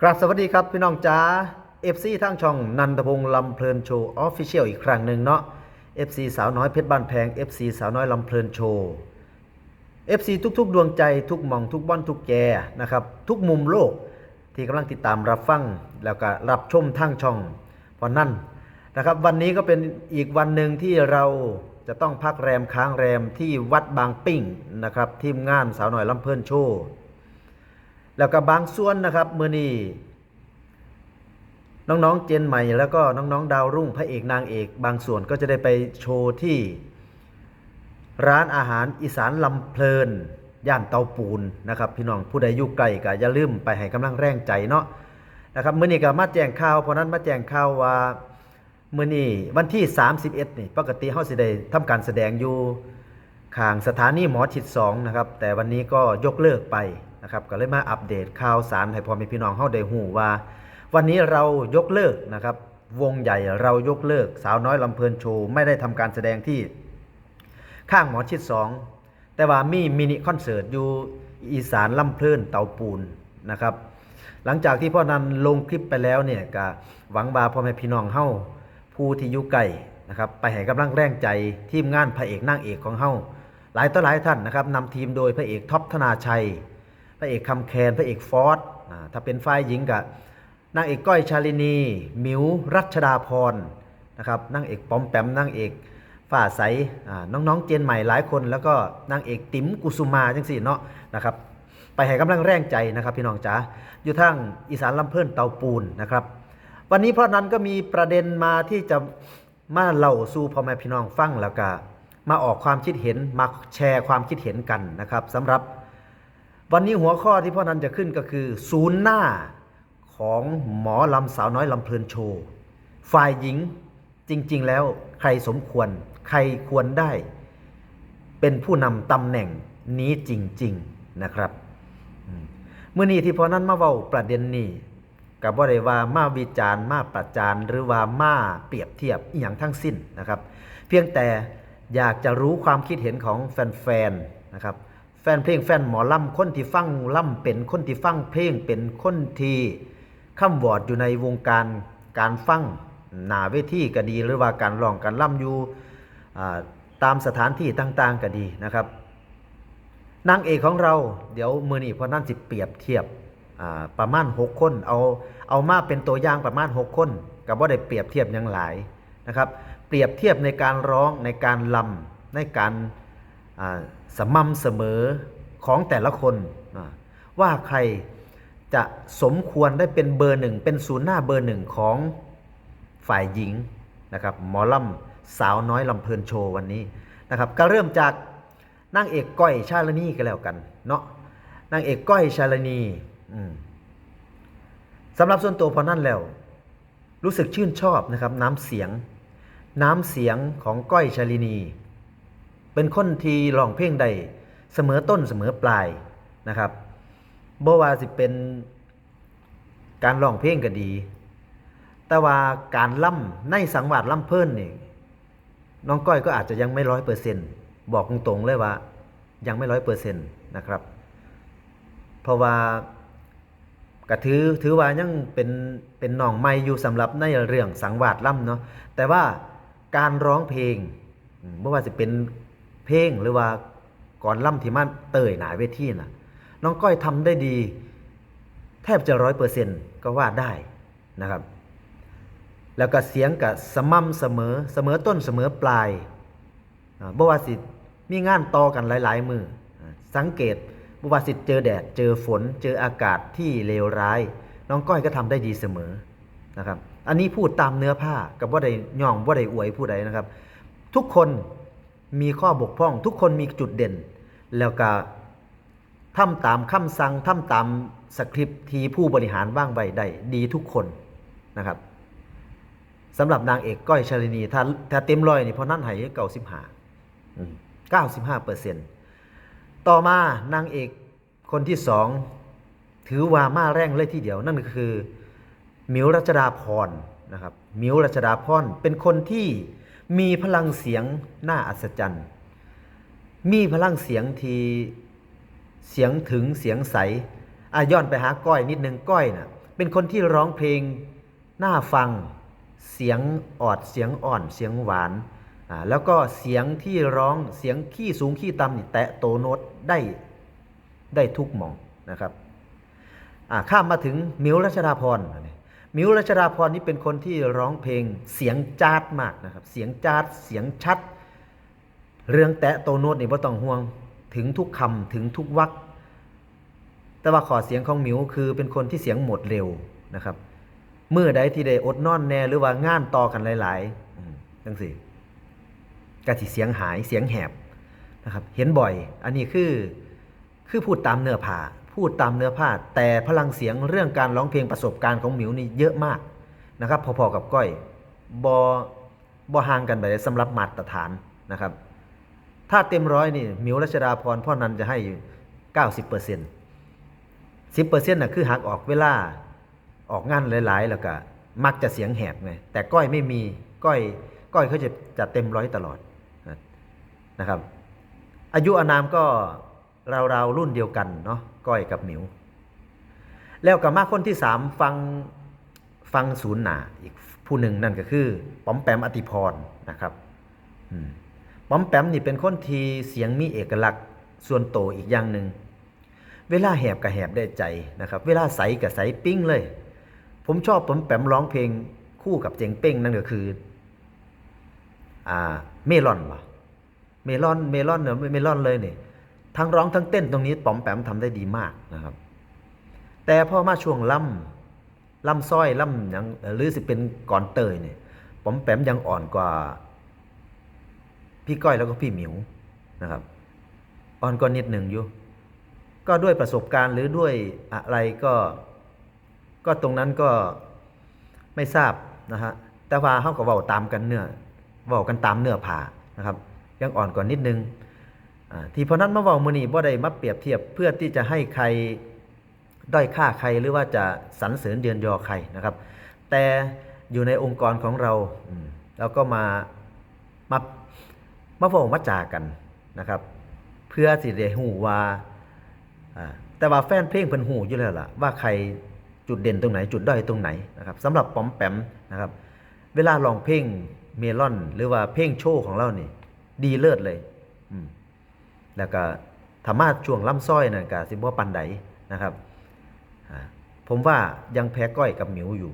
ครับสวัสดีครับพี่น้องจ้า FC ทั้งช่องนันทพงษ์ลำเพลินโชว์ออฟฟิเชียลอีกครั้งหนึ่งเนาะ FC สาวน้อยเพชรบ้านแพง FC สาวน้อยลำเพลินโชว์ FC ทุกๆ ดวงใจทุกมองทุกบ้านทุกแกนะครับ ทุกมุมโลกที่กำลังติดตามรับฟัง แล้วก็รับชมทั้งช่องเพราะนั่นนะครับวันนี้ก็เป็นอีกวันหนึ่งที่เราจะต้องพักแรมค้างแรมที่วัดบางปิ้งนะครับทีมงานสาวน้อยลำเพลินโชว์ แล้วก็บางส่วนนะครับมือนี้น้องๆเจนใหม่ แล้วก็น้องๆดาวรุ่งพระเอกนางเอก บางส่วนก็จะได้ไปโชว์ที่ ร้านอาหารอีสานลำเพลิน ย่านเตาปูนนะครับ พี่น้องผู้ใดอยู่ไกลก็อย่าลืมไปให้กำลังแรงใจเนาะนะครับมื้อนี้ก็มาแจ้งข่าวเพราะนั้นมาแจ้งข่าวว่ามื้อนี้วันที่ 31 นี่ปกติเฮาสิได้ทำการแสดงอยู่ข้างสถานีหมอชิด2นะครับแต่วันนี้ก็ยกเลิกไป นะครับก็เลยมาอัปเดตข่าวสารให้พ่อแม่พี่น้องเฮาได้ฮู้ว่า วันนี้เรายกเลิกนะครับวงใหญ่เรายกเลิก สาวน้อยลำเพลินโชว์ไม่ได้ทำการแสดงที่ข้างหมอชิด2แต่ว่ามีมินิคอนเสิร์ตอยู่อีสานลำเพลินเตาปูนนะครับ หลังจากที่พ่อนันลงคลิปไปแล้วเนี่ยก็หวังว่าพ่อแม่พี่น้องเฮาผู้ที่อยู่ไกลนะครับไปให้กำลังแรงใจทีมงานพระเอกนางเอกของเฮาหลายต่อหลายท่านนะครับนำทีมโดยพระเอกท็อปธนาชัย พระเอกคำแคนพระเอกฟอสอ่าถ้าเป็นฝ่ายหญิงกับนางเอกก้อยชาลินีมิวรัชดาพรนะครับนางเอกปอมแปมนางเอกฝ่าใสน้องๆเจนใหม่หลายคน แล้วก็นางเอกติ๋มกุสุมาจังสี่เนาะนะครับไปให้กำลังแรงใจนะครับพี่น้องจ๋าอยู่ทางอีสานลำเพิ่นเตาปูนนะครับ วันนี้เพราะนั้นก็มีประเด็นมาที่จะมาเล่าสู่พ่อแม่พี่น้องฟังแล้วก็มาออกความคิดเห็นมาแชร์ความคิดเห็นกันนะครับสำหรับ วันนี้หัวข้อที่พ่อนันจะขึ้นก็คือ ศูนย์หน้าของหมอลำสาวน้อยลำเพลินโชว์ ฝ่ายหญิงจริง ๆ แล้วใครสมควร ใครควรได้ เป็นผู้นำตำแหน่งนี้จริง ๆนะครับเมื่อนี้ที่พ่อนั้นมาเว้าประเด็นนี้กับว่าได้ว่ามาวิจารณ์มาประจานหรือว่ามาเปรียบเทียบอย่างทั้งสิ้นนะครับ เพียงแต่อยากจะรู้ความคิดเห็นของแฟนๆนะครับ ฟนเพลงแฟนหมอลำคนที่ฟังล่ำเป็นคนที่ฟังเพลงเป็นคนที่ข้ามวอดอยู่ในวงการการฟังหนาเวทีก็ดี หรือว่าการร้องการล่ำอยู่อ่ตามสถานที่ต่างๆก็ดีนะครับนางเอกของเราเดี๋ยวมือนี้พอนั่นสิเปรียบเทียบประมาณ 6 คนเอาเอามาเป็นตัวอย่างประมาณ 6 คนกับว่าได้เปรียบเทียบอย่างหลายนะครับ เปรียบเทียบในการร้องในการลำในการ สม่ำเสมอของแต่ละคนว่าใครจะสมควรได้เป็นเบอร์หนึ่งเป็นศูนย์หน้าเบอร์หนึ่งของฝ่ายหญิงนะครับหมอลำสาวน้อยลำเพลินโชว์วันนี้นะครับก็เริ่มจากนางเอกก้อยชาลนีก็แล้วกันเนาะนางเอกก้อยชาลนีสำหรับส่วนตัวพอนั่นแล้ว รู้สึกชื่นชอบนะครับน้ำเสียง น้ำเสียงของก้อยชาลินี เป็นคนที่ร้องเพลงได้เสมอต้นเสมอปลายนะครับบ่ว่าสิเป็นการร้องเพลงก็ดี แต่ว่าการล่ำในสังวาสล่ำเพิ่นนี่น้องก้อยก็อาจจะยังไม่ร้อยเปอร์เซ็นต์บอกตรงๆเลยว่า ยังไม่ร้อยเปอร์เซ็นต์นะครับ เพราะว่าก็ถือถือว่ายังเป็นเป็นน้องใหม่อยู่สำหรับในเรื่องสังวาสล่ำเนาะแต่ว่าการร้องเพลงอืมบ่ว่าจะเป็น เพลงหรือว่าก่อนล่ำที่มันเตยหนาเวทีน่ะ น้องก้อยทำได้ดี แทบจะร้อยเปอร์เซ็นต์ก็ว่าได้นะครับ แล้วก็เสียงกับสม่ำเสมอเสมอต้นเสมอปลายอ่าบ่ว่าสิมีงานต่อกันหลาย ๆ มือสังเกตบ่ว่าสิเจอแดด เจอฝน เจออากาศที่เลวร้าย น้องก้อยก็ทำได้ดีเสมอนะครับ อันนี้พูดตามเนื้อผ้ากับว่าได้ย่องว่าได้อวยผู้ใดนะครับ ทุกคน มีข้อบกพร่อง ทุกคนมีจุดเด่น แล้วก็ทำตามคำสั่งทำตามสคริปต์ที่ผู้บริหารว่างไว้ได้ดีทุกคนนะครับสำหรับนางเอกก้อยชาลินีถ้าถ้าเต็มร้อยนี่เพราะนั่นให้เก้าสิบห้าเก้าสิบห้าเปอร์เซ็นต์ต่อมานางเอกคนที่สองถือว่ามาแรงเลยทีเดียวนั่นก็คือมิวรัชดาพรนะครับมิวรัชดาพรเป็นคนที่ มีพลังเสียงน่าอัศจรรย์ มีพลังเสียงที่เสียงถึงเสียงใสอะย้อนไปหาก้อยนิดนึงก้อยน่ะเป็นคนที่ร้องเพลงน่าฟังเสียงออดเสียงอ่อนเสียงหวานอ่าแล้วก็เสียงที่ร้องเสียงขี้สูงขี้ต่ำนี่แตะโตโน้ตได้ได้ทุกหมองนะครับอ่าข้ามมาถึงมิวรัชดาพรนนี้ มิวรัชดาพรนี่เป็นคนที่ร้องเพลงเสียงจาดมากนะครับ เสียงจาดเสียงชัด เรื่องแตะโตโน้ตนี่บ่ต้องห่วงถึงทุกคำถึงทุกวรรคแต่ว่าขอเสียงของมิวคือเป็นคนที่เสียงหมดเร็วนะครับเมื่อใดที่ได้อดนอนแน่หรือว่างานต่อกันหลายๆจังสิกะสิเสียงหายเสียงแหบนะครับ เห็นบ่อย อันนี้คือคือพูดตามเนื้อผ้า พูดตามเนื้อผ้า แต่พลังเสียงเรื่องการร้องเพลงประสบการณ์ของหมิวนี่เยอะมากนะครับ พอๆกับก้อยบอบอห่างกันไปเลยสำหรับมาตรฐานนะครับ ถ้าเต็มร้อยนี่หมิวรัชดาพรพ่อนันจะให้อยู่เก้าสิบเปอร์เซ็นต์สิบเปอร์เซ็นต์น่ะคือหักออกเวลาออกงานหลาย ๆ แล้วก็มักจะเสียงแหบไงแต่ก้อยไม่มีก้อยก้อยเขาจะจะเต็มร้อยตลอดนะครับ อายุอานามก็ราวๆรุ่นเดียวกันเนาะ ก้อยกับหมิว แล้วกับมาคนที่สามฟังฟังศูนย์หนาอีกผู้หนึ่งนั่นก็คือป๋อมแปมอติพรนะครับป๋อมแปมนี่เป็นคนที่เสียงมีเอกลักษณ์ส่วนโตอีกอย่างหนึ่งเวลาแหบกับแหบได้ใจนะครับ เวลาใสกับใสปิ้งเลย ผมชอบผมแปมร้องเพลงคู่กับเจงเป้งนั่นก็คืออ่าเมลอนวะเมลอนเมลอนเนอะเมลอนเลยเนี่ย ทั้งร้องทั้งเต้นตรงนี้ป๋อมแปมทำได้ดีมากนะครับ แต่พอมาช่วงล่ำล่ำส้อยล่ำหยังหรือสิเป็นก่อนเตยเนี่ยป๋อมแปมยังอ่อนกว่า พี่ก้อยแล้วก็พี่หมิวนะครับ อ่อนกว่านิดหนึ่งอยู่ ก็ด้วยประสบการณ์หรือด้วยอะไรก็ ก็ตรงนั้นก็ไม่ทราบนะฮะแต่ว่าเขาก็เว้าตามกันเนื้อเว้ากันตามเนื้อผ่านะครับ ยังอ่อนกว่านิดนึง ที่พราะนั้นมาเว้ามือนี้บ่ได้มาเปรียบเทียบเพื่อที่จะให้ใครด้อยค่าใครหรือว่าจะสรรเสริญเดือนยอใครนะครับ แต่อยู่ในองค์กรของเราเราก็มามามาเว้ามาจากันนะครับ เพื่อสิได้ฮู้ว่าอ่าแต่ว่าแฟนเพลงเพิ่นหูอยู่แล้วล่ะว่าใครจุดเด่นตรงไหน จุดด้อยตรงไหนนะครับสำหรับปอมแปมนะครับ เวลาร้องเพลงเมลอน หรือว่าเพลงโชว์ของเรานี่ ดีเลิศเลยอืม แล้วก็ธรรมาช่วงล่ำส้อยนั่นก็สิบ่ปันใดนะครับ ผมว่ายังแพ้ก้อยกับหมิวอยู่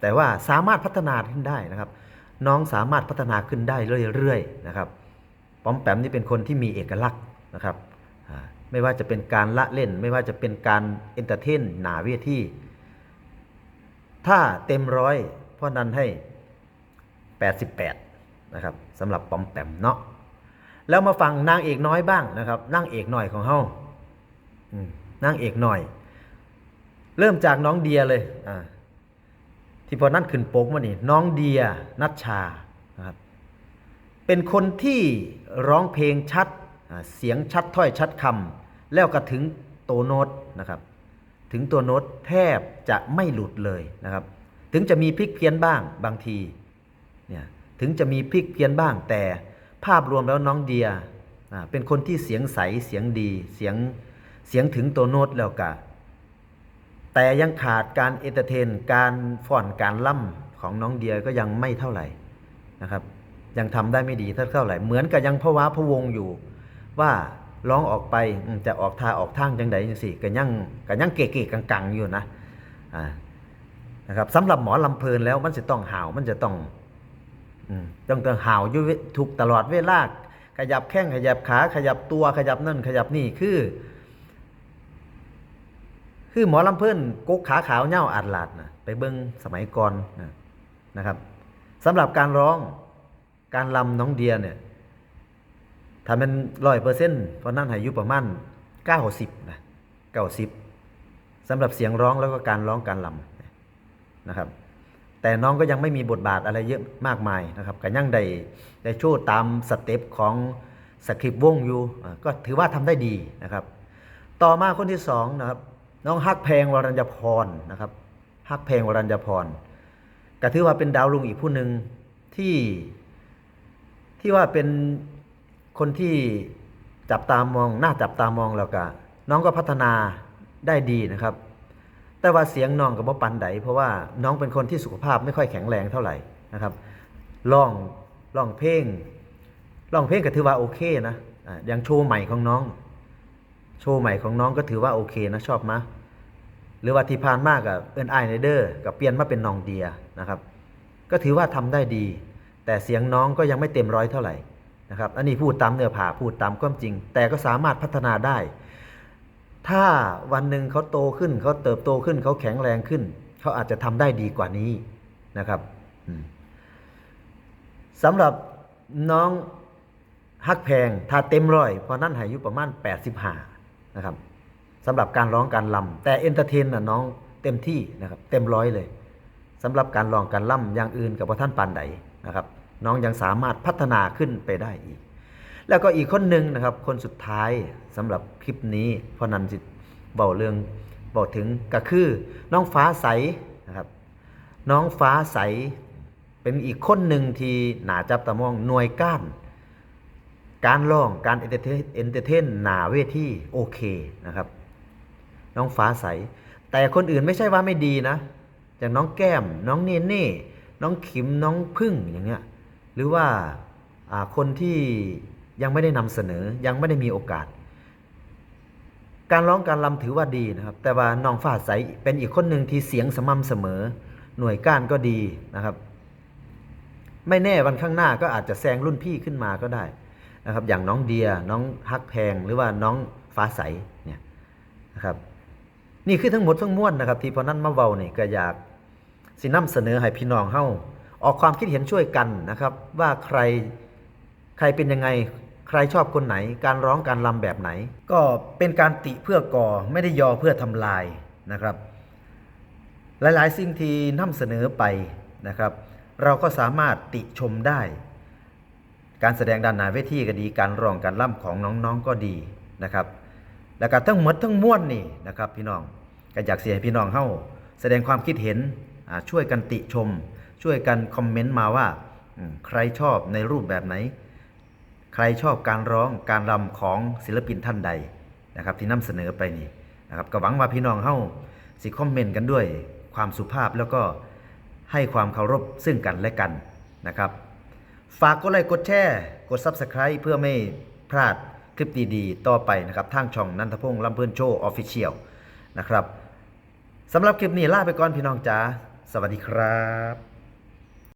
แต่ว่าสามารถพัฒนาขึ้นได้นะครับ น้องสามารถพัฒนาขึ้นได้เรื่อยๆนะครับป้อมแปมนี่เป็นคนที่มีเอกลักษณ์นะครับไม่ว่าจะเป็นการละเล่น ไม่ว่าจะเป็นการเอนเตอร์เทนหนาเวทีถ้าเต็มร้อยพ่อนันให้ 88 นะครับสำหรับปอมแปมเนาะ แล้วมาฟังนางเอกน้อยบ้างนะครับนางเอกหน่อยของเฮานางเอกหน่อย เริ่มจากน้องเดียเลยอ่าที่พอนั่นขึ้นปกมานี่น้องเดียนัชชานะครับเป็นคนที่ร้องเพลงชัดเสียงชัดถ้อยชัดคำแล้วก็ถึงตัวโน้ตนะครับถึงตัวโน้ตแทบจะไม่หลุดเลยนะครับ ถึงจะมีพลิกเพี้ยนบ้างบางทีเนี่ยถึงจะมีพลิกเพี้ยนบ้างแต่ ภาพรวมแล้วน้องเดียเป็นคนที่เสียงใสเสียงดีเสียงเสียงถึงตัวโน้ตแล้วก็แต่ยังขาดการเอนเตอร์เทน การฟ้อนการล่ำของน้องเดียก็ยังไม่เท่าไหร่นะครับ ยังทำได้ไม่ดีเท่าไหร่ เหมือนกับยังพะว้าพะวงอยู่ ว่าร้องออกไปจะออกทาออกทางจังใดจังสี่ก็ยังก็ยังเก๋ๆก,กังๆอยู่นะนะครับสำหรับหมอลำเพลินแล้วมันจะต้องห่าวมันจะต้อง ต้องต้องห่าวอยู่ทุกตลอดเวลาขยับแข้งขยับขา ขยับตัวขยับนั่น ขยับนี่คือ คือหมอลำเพิ่นกกขาขาวเหย้าอัดหลาดนะไปเบิ้งสมัยก่อนนะนะครับสำหรับการร้องการลำน้องเดียเนี่ยถ้ามันร้อยเปอร์เซ็นต์เพราะนั่นอายุประมาณเก้าสิบนะเก้าสิบสำหรับเสียงร้องแล้วก็การร้องการลำนะครับ แต่น้องก็ยังไม่มีบทบาทอะไรเยอะมากมายนะครับก็ยังได้ได้โชว์ตามสเต็ปของสคริปต์วงอยู่ก็ถือว่าทำได้ดีนะครับ ต่อมาคนที่สองนะครับน้องฮักแพลงวรัญญพรนะครับฮักแพลงวรัญญพรก็ถือว่าเป็นดาวรุ่งอีกผู้หนึ่งที่ที่ว่าเป็นคนที่จับตามองหน้าจับตามองแล้วก็น้องก็พัฒนาได้ดีนะครับ แต่ว่าเสียงน้องกับบ่ปันใดเพราะว่าน้องเป็นคนที่สุขภาพไม่ค่อยแข็งแรงเท่าไหร่นะครับร้องร้องเพลงร้องเพลงก็ถือว่าโอเคนะอย่างโชว์ใหม่ของน้อง โชว์ใหม่ของน้องก็ถือว่าโอเคนะชอบมะหรือว่าที่ผ่านมากกับเอินไอเนเดอร์กับเปลี่ยนมาเป็นน้องเดียนะครับก็ถือว่าทำได้ดี แต่เสียงน้องก็ยังไม่เต็มร้อยเท่าไหร่นะครับอันนี้พูดตามเนื้อผ่าพูดตามความจริง แต่ก็สามารถพัฒนาได้ ถ้าวันหนึ่งเขาโตขึ้นเขาเติบโตขึ้นเขาแข็งแรงขึ้น เขาอาจจะทำได้ดีกว่านี้นะครับสำหรับน้องฮักแพงถ้าเต็มร้อยเพราะนั่นหายุประมาณ85นะครับสำหรับการร้องการลำแต่เอนเตอร์เทนน่ะน้องเต็มที่นะครับเต็มร้อยเลยสำหรับการร้องการล่ำอย่างอื่นกับพ่ท่านปานใดนะครับ น้องยังสามารถพัฒนาขึ้นไปได้อีก แล้วก็อีกคนหนึ่งนะครับ คนสุดท้ายสำหรับคลิปนี้พราะนันจิเบาเรื่องบอกถึงก็คือน้องฟ้าใสนะครับ น้องฟ้าใสเป็นอีกคนหนึ่งที่หนาจับตามองหน่วยก้านการร้องการเอนเตอร์เทนเอนเตอร์เทนหนาเวทีโอเคนะครับ น้องฟ้าใส แต่คนอื่นไม่ใช่ว่าไม่ดีนะอย่างน้องแก้ม น้องเนเน่น้องขิมน้องพึ่งอย่างเงี้ยหรือว่าคนที่ ยังไม่ได้นำเสนอยังไม่ได้มีโอกาส การร้องการรำถือว่าดีนะครับ แต่ว่าน้องฟ้าใสเป็นอีกคนหนึ่งที่เสียงสม่ำเสมอ หน่วยก้านก็ดีนะครับ ไม่แน่วันข้างหน้าก็อาจจะแซงรุ่นพี่ขึ้นมาก็ได้นะครับ อย่างน้องเดียน้องฮักแพงหรือว่าน้องฟ้าใสเนี่ยนะครับ นี่คือทั้งหมดทั้งมวลนะครับ ที่พอนั้นมาเว้านี่ก็อยากสินำเสนอให้พี่น้องเฮาออกความคิดเห็นช่วยกันนะครับ ว่าใครใครเป็นยังไง ใครชอบคนไหนการร้องการรำแบบไหน ก็เป็นการติเพื่อก่อไม่ได้ยอเพื่อทำลายนะครับ หลายๆ สิ่งที่นำเสนอไปนะครับ เราก็สามารถติชมได้ การแสดงด้านหน้าเวทีก็ดี การร้องการล่ำของน้องๆก็ดีนะครับ แล้วก็ทั้งหมดทั้งมวลนี่นะครับพี่น้องก็อยากเสียให้พี่น้องเฮาแสดงความคิดเห็นช่วยกันติชม ช่วยกันคอมเมนต์มาว่าใครชอบในรูปแบบไหน ใครชอบการร้องการรำของศิลปินท่านใดนะครับที่นำเสนอไปนี่นะครับก็หวังว่าพี่น้องเฮาสิคอมเมนต์กันด้วยความสุภาพแล้วก็ให้ความเคารพซึ่งกันและกันนะครับ ฝากกดไลค์กดแชร์กด Subscribe เพื่อไม่พลาดคลิปดีๆ ต่อไปนะครับทางช่องนันทพงษ์ลำเพื่อนโชว์ออฟฟิเชียลนะครับสำหรับคลิปนี้ลาไปก่อนพี่น้องจ๋าสวัสดีครับ